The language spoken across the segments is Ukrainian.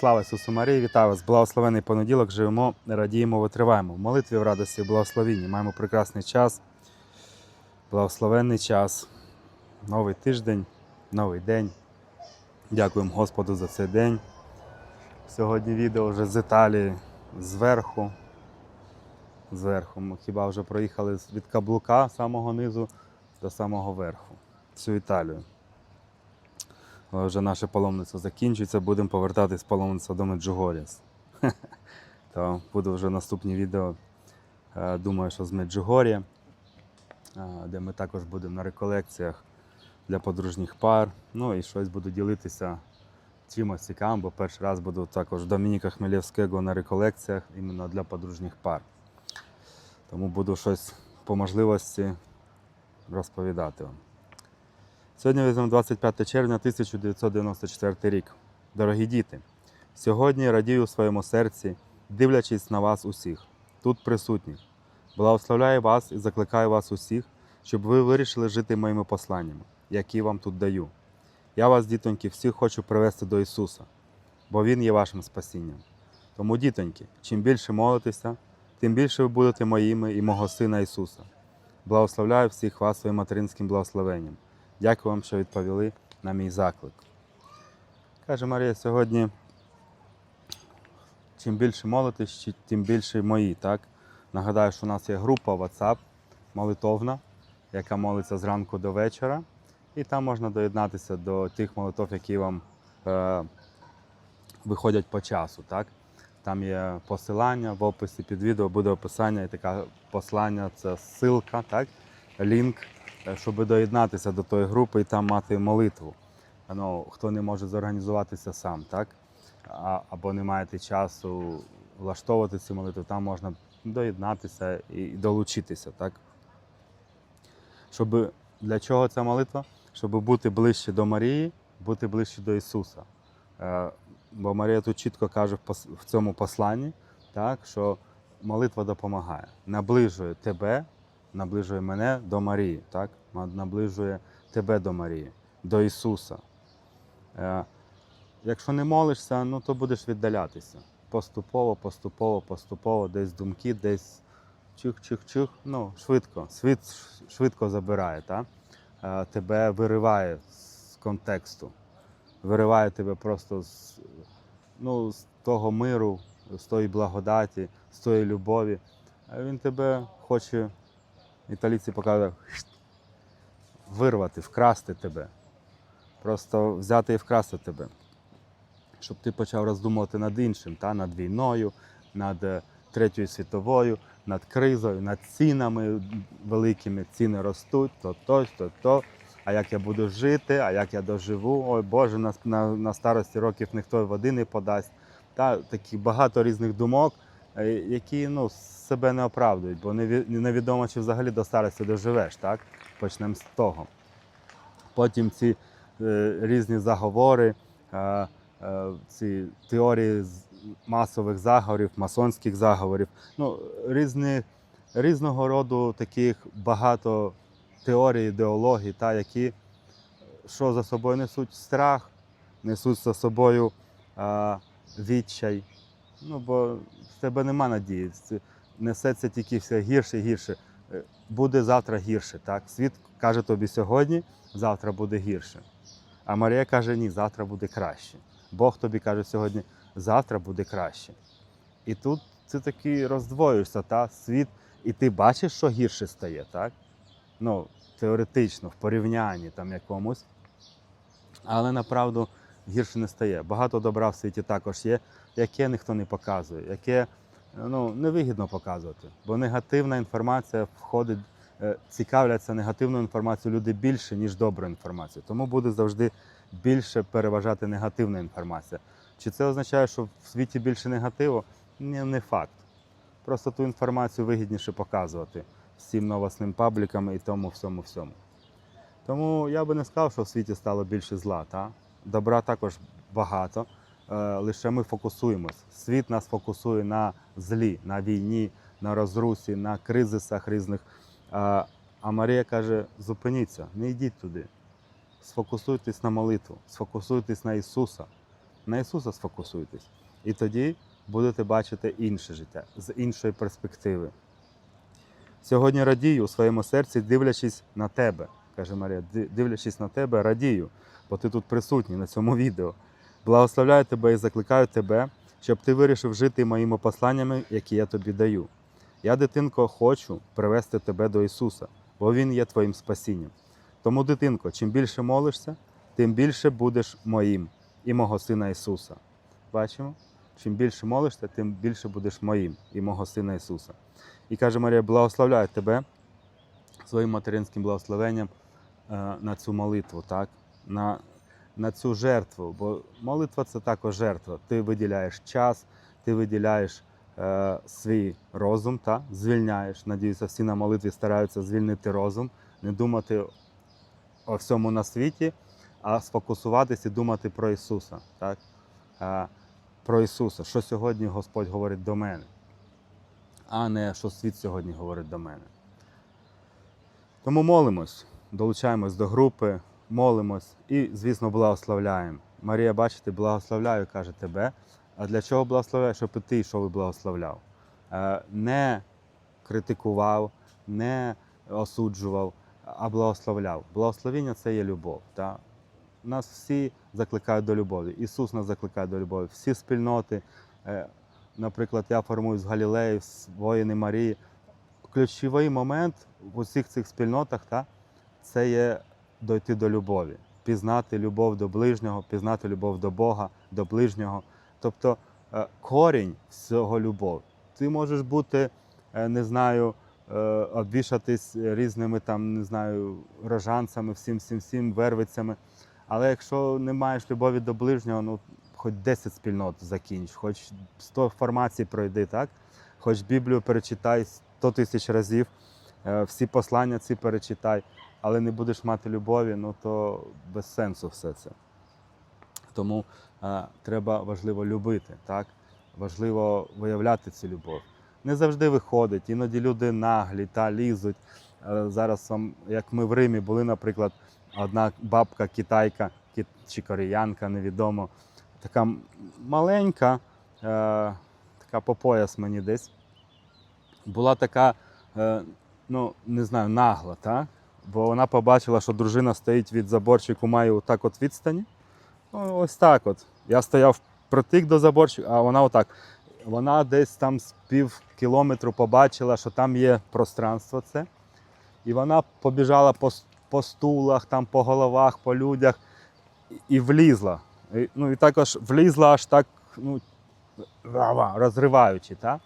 Слава Ісусу Марії, вітаю вас! Благословений понеділок, живемо, радіємо, витриваємо. В молитві в радості, в благословенні. Маємо прекрасний час, благословенний час, новий тиждень, новий день. Дякуємо Господу за цей день. Сьогодні відео вже з Італії зверху. Зверху. Ми хіба вже проїхали від каблука самого низу до самого верху. Всю Італію. Але вже наше паломництво закінчується, будемо повертатись паломництво до Меджугоріс. То буде вже наступні відео. е, Думаю, що з Меджугор'я, е, де ми також будемо на реколекціях для подружніх пар. Ну і щось буду ділитися чимось цікавим, бо перший раз буду також в Домініка Хмелєвського на реколекціях іменно для подружніх пар. Тому буду щось по можливості розповідати вам. Сьогодні візьмемо 25 червня 1994 рік. Дорогі діти, сьогодні радію у своєму серці, дивлячись на вас усіх, тут присутніх. Благословляю вас і закликаю вас усіх, щоб ви вирішили жити моїми посланнями, які вам тут даю. Я вас, дітоньки, всіх хочу привести до Ісуса, бо Він є вашим спасінням. Тому, дітоньки, чим більше молитеся, тим більше ви будете моїми і мого Сина Ісуса. Благословляю всіх вас своїм материнським благословенням. Дякую вам, що відповіли на мій заклик. Каже Марія, сьогодні чим більше молитесь, тим більше мої. Так? Нагадаю, що у нас є група WhatsApp молитовна, яка молиться зранку до вечора. І там можна доєднатися до тих молитов, які вам е, виходять по часу. Так? Там є посилання в описі під відео буде описання і таке послання, це ссылка, так? лінк щоб доєднатися до тої групи і там мати молитву. Ну, хто не може зорганізуватися сам, так? Або не маєте часу влаштовувати цю молитву, там можна доєднатися і долучитися, так? Щоб для чого ця молитва? Щоб бути ближче до Марії, бути ближче до Ісуса. Е, Бо Марія тут чітко каже в цьому посланні, так, що молитва допомагає, наближує тебе наближує мене до Марії, так? Наближує тебе до Марії, до Ісуса. Е, якщо не молишся, ну то будеш віддалятися. Поступово, поступово, поступово, десь думки, десь чих-чих-чих, ну, швидко, світ швидко забирає, так? Е, тебе вириває з контексту, вириває тебе просто з, ну, з того миру, з тої благодаті, з тої любові. А Він тебе хоче італійці показують вирвати, вкрасти тебе. Просто взяти і вкрасти тебе. Щоб ти почав роздумувати над іншим, та? над війною, над е, Третьою світовою, над кризою, над цінами великими. Ціни ростуть, то то, то то. А як я буду жити, а як я доживу, ой Боже, на, на, на старості років ніхто води не подасть. Та, такі багато різних думок, які ну, себе не оправдують, бо невідомо, чи взагалі до старості доживеш, так? Почнемо з того. Потім ці е, різні заговори, е, е, ці теорії масових заговорів, масонських заговорів, ну, різні, різного роду таких багато теорій, ідеологій, та, які що за собою несуть страх, несуть за собою е, відчай. Ну, бо в тебе нема надії. Несеться тільки все гірше і гірше. Е, Буде завтра гірше. Так? Світ каже тобі сьогодні, завтра буде гірше. А Марія каже, ні, завтра буде краще. Бог тобі каже сьогодні, завтра буде краще. І тут ти таки роздвоюєшся, та? світ, і ти бачиш, що гірше стає, так? Ну, теоретично, в порівнянні там якомусь. Але направду гірше не стає. Багато добра в світі також є, яке ніхто не показує, яке ну, невигідно показувати. Бо негативна інформація входить, е, цікавляться негативною інформацією люди більше, ніж добру інформацію. Тому буде завжди більше переважати негативна інформація. Чи це означає, що в світі більше негативу? Ні, не факт. Просто ту інформацію вигідніше показувати всім новосним паблікам і тому всьому всьому. Тому я би не сказав, що в світі стало більше зла. Та? Добра також багато. Е, лише ми фокусуємось. Світ нас фокусує на злі, на війні, на розрусі, на кризисах різних. А, а Марія каже: зупиніться, не йдіть туди. Сфокусуйтесь на молитву, сфокусуйтесь на Ісуса. На Ісуса сфокусуйтесь. І тоді будете бачити інше життя з іншої перспективи. Сьогодні радію у своєму серці, дивлячись на тебе, каже Марія, дивлячись на тебе, радію, бо ти тут присутній на цьому відео. Благословляю тебе і закликаю тебе, щоб ти вирішив жити моїми посланнями, які я тобі даю. Я, дитинко, хочу привести тебе до Ісуса, бо Він є твоїм спасінням. Тому, дитинко, чим більше молишся, тим більше будеш моїм і мого Сина Ісуса. Бачимо? Чим більше молишся, тим більше будеш моїм і мого Сина Ісуса. І каже Марія, благословляю тебе своїм материнським благословенням на цю молитву, так? на, на цю жертву. Бо молитва це також жертва. Ти виділяєш час, ти виділяєш е, свій розум, та? звільняєш. Надіюся, всі на молитві стараються звільнити розум, не думати о всьому на світі, а сфокусуватись і думати про Ісуса. Так? Е, про Ісуса, що сьогодні Господь говорить до мене, а не що світ сьогодні говорить до мене. Тому молимось, долучаємось до групи, молимось і, звісно, благословляємо. Марія, бачите, благословляю, каже тебе. А для чого благословляю? Щоб ти йшов і благословляв. Е, Не критикував, не осуджував, а благословляв. Благословіння це є любов. Та? Нас всі закликають до любові. Ісус нас закликає до любові. Всі спільноти, е, наприклад, я формуюсь в Галілеї, з воїни Марії. Ключовий момент в усіх цих спільнотах та, це є дойти до любові, пізнати любов до ближнього, пізнати любов до Бога, до ближнього. Тобто е, корінь всього любов. Ти можеш бути, е, не знаю, е, обвішатись різними там, не знаю, рожанцями, всім, всім, всім, вервицями. Але якщо не маєш любові до ближнього, ну хоч 10 спільнот закінч, хоч 100 формацій пройди, так? Хоч Біблію перечитай 100 тисяч разів, всі послання ці перечитай, але не будеш мати любові, ну то без сенсу все це. Тому е, треба важливо любити, так? важливо виявляти цю любов. Не завжди виходить, іноді люди наглі та лізуть. Е, Зараз як ми в Римі були, наприклад, одна бабка китайка чи кореянка, невідомо, така маленька, е, така по пояс мені десь. Була така, е, ну не знаю, нагла, так? бо вона побачила, що дружина стоїть від заборчику, має отак от відстані. Ну, ось так от. Я стояв притик до заборчика, а вона отак. Вона десь там з пів кілометру побачила, що там є пространство це. І вона побіжала по, по стулах, там, по головах, по людях і, влізла. І, ну і також влізла аж так, ну, розриваючи, так?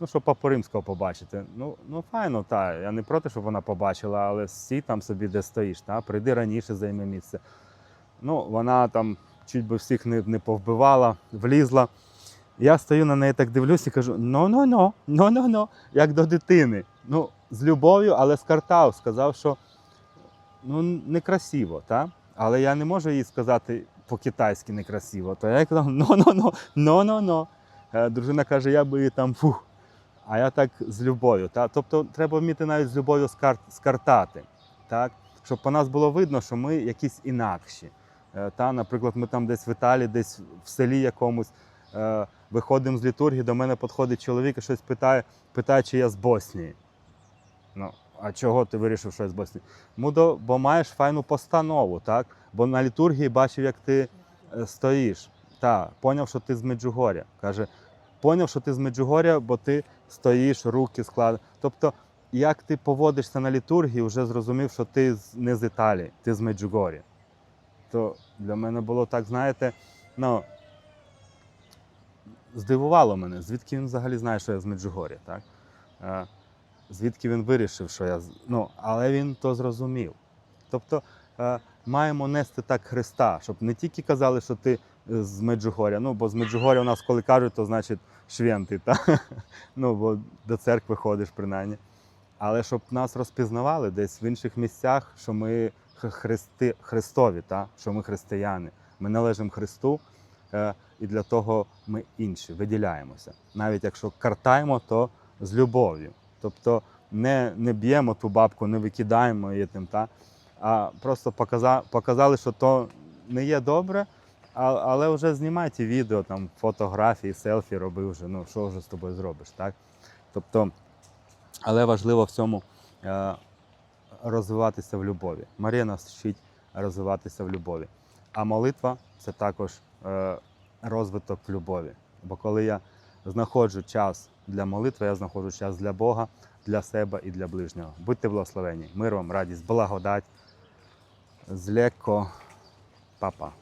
Ну, щоб Папу Римського побачити. Ну, ну файно, так. Я не проти, щоб вона побачила, але стій там собі, де стоїш, та? прийди раніше, займи місце. Ну, вона там чуть би всіх не, не повбивала, влізла. Я стою на неї так дивлюсь і кажу: ну-ну-ну, ну-ну-ну, як до дитини. Ну, з любов'ю, але скартав. Сказав, що ну, некрасиво, та? але я не можу їй сказати по-китайськи некрасиво. То я казав, ну-ну-ну, ну-ну-ну. Е, Дружина каже, я би її там фух. А я так з любов'ю. Тобто треба вміти навіть з любов'ю скар... скартати. Так? Щоб по нас було видно, що ми якісь інакші. Е, Та, наприклад, ми там десь в Італії, десь в селі якомусь е, виходимо з літургії, до мене підходить чоловік і щось питає, питає, чи я з Боснії. Ну, а чого ти вирішив, що я з Боснії? Ну, до, бо маєш файну постанову, так? Бо на літургії бачив, як ти е, стоїш. Та, поняв, що ти з Меджугоря. Каже, поняв, що ти з Меджугоря, бо ти стоїш, руки складаєш. Тобто, як ти поводишся на літургії, вже зрозумів, що ти не з Італії, ти з Меджугоря. То для мене було так, знаєте, ну, здивувало мене, звідки він взагалі знає, що я з Меджугоря, так? Е, звідки він вирішив, що я. Ну, але він то зрозумів. Тобто е, маємо нести так Христа, щоб не тільки казали, що ти з Меджугоря. Ну, бо з Меджугоря у нас, коли кажуть, то значить швенти, та? ну, бо до церкви ходиш принаймні. Але щоб нас розпізнавали десь в інших місцях, що ми христи, Христові, та? що ми християни. Ми належимо Христу, е, і для того ми інші, виділяємося. Навіть якщо картаємо, то з любов'ю. Тобто не, не б'ємо ту бабку, не викидаємо її тим, та? а просто показа, показали, що то не є добре, але вже знімайте відео, там, фотографії, селфі роби вже. Ну, що вже з тобою зробиш, так? Тобто, але важливо в цьому е, розвиватися в любові. Марія нас вчить розвиватися в любові. А молитва це також е, розвиток любові. Бо коли я знаходжу час для молитви, я знаходжу час для Бога, для себе і для ближнього. Будьте благословені. Мир вам, радість, благодать. Злеко, папа.